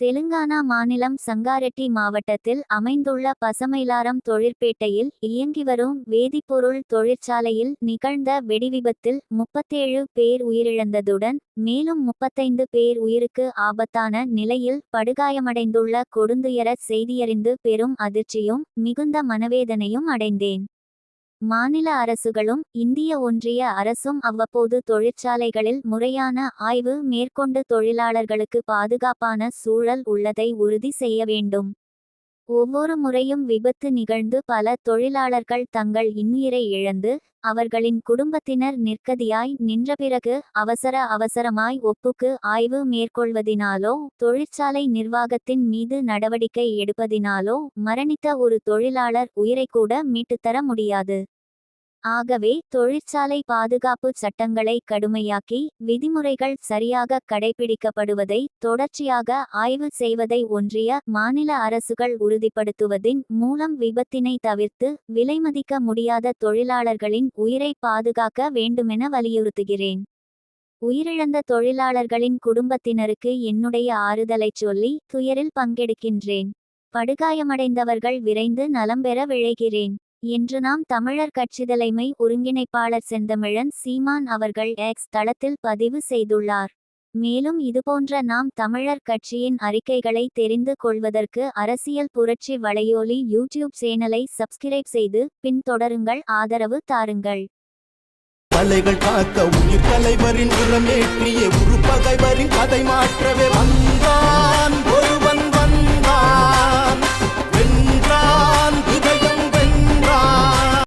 தெலுங்கானா மாநிலம் சங்காரெட்டி மாவட்டத்தில் அமைந்துள்ள பசமைலாரம் தொழிற்பேட்டையில் இயங்கிவரும் வேதிப்பொருள் தொழிற்சாலையில் நிகழ்ந்த வெடிவிபத்தில் முப்பத்தேழு பேர் உயிரிழந்ததுடன் மேலும் முப்பத்தைந்து பேர் உயிருக்கு ஆபத்தான நிலையில் படுகாயமடைந்துள்ள கொடுந்துயர செய்தியறிந்து பெரும் அதிர்ச்சியும் மிகுந்த மனவேதனையும் அடைந்தேன். மாநில அரசுகளும் இந்திய ஒன்றிய அரசும் அவ்வப்போது தொழிற்சாலைகளில் முறையான ஆய்வு மேற்கொண்டு தொழிலாளர்களுக்கு பாதுகாப்பான சூழல் உள்ளதை உறுதி செய்ய வேண்டும். ஒவ்வொரு முறையும் விபத்து நிகழ்ந்து பல தொழிலாளர்கள் தங்கள் இன்னுயிரை இழந்து அவர்களின் குடும்பத்தினர் நிற்கதியாய் நின்ற பிறகு அவசர அவசரமாய் ஒப்புக்கு ஆய்வு மேற்கொள்வதினாலோ தொழிற்சாலை நிர்வாகத்தின் மீது நடவடிக்கை எடுப்பதினாலோ மரணித்த ஒரு தொழிலாளர் உயிரைக்கூட மீட்டுத்தர முடியாது. ஆகவே தொழிற்சாலை பாதுகாப்பு சட்டங்களை கடுமையாக்கி விதிமுறைகள் சரியாக கடைபிடிக்கப்படுவதை தொடர்ச்சியாக ஆய்வு செய்வதை ஒன்றிய மாநில அரசுகள் உறுதிப்படுத்துவதின் மூலம் விபத்தினை தவிர்த்து விலைமதிக்க முடியாத தொழிலாளர்களின் உயிரை பாதுகாக்க வேண்டுமென வலியுறுத்துகிறேன். உயிரிழந்த தொழிலாளர்களின் குடும்பத்தினருக்கு என்னுடைய ஆறுதலைச் சொல்லி துயரில் பங்கெடுக்கின்றேன். படுகாயமடைந்தவர்கள் விரைந்து நலம் பெற விழைகிறேன். என்று நாம் தமிழர் கட்சி தலைமை ஒருங்கிணைப்பாளர் செந்தமிழன் சீமான் அவர்கள் எக்ஸ் தளத்தில் பதிவு செய்துள்ளார். மேலும் இதுபோன்ற நாம் தமிழர் கட்சியின் அறிக்கைகளை தெரிந்து கொள்வதற்கு அரசியல் புரட்சி வலையோலி யூடியூப் சேனலை சப்ஸ்கிரைப் செய்து பின்தொடருங்கள் ஆதரவு தாருங்கள். தலைகள் காக்க உயிர் தலைவரின் உரமேற்றிய உரு பகைவரின் கதை மாற்றவே வந்தார்.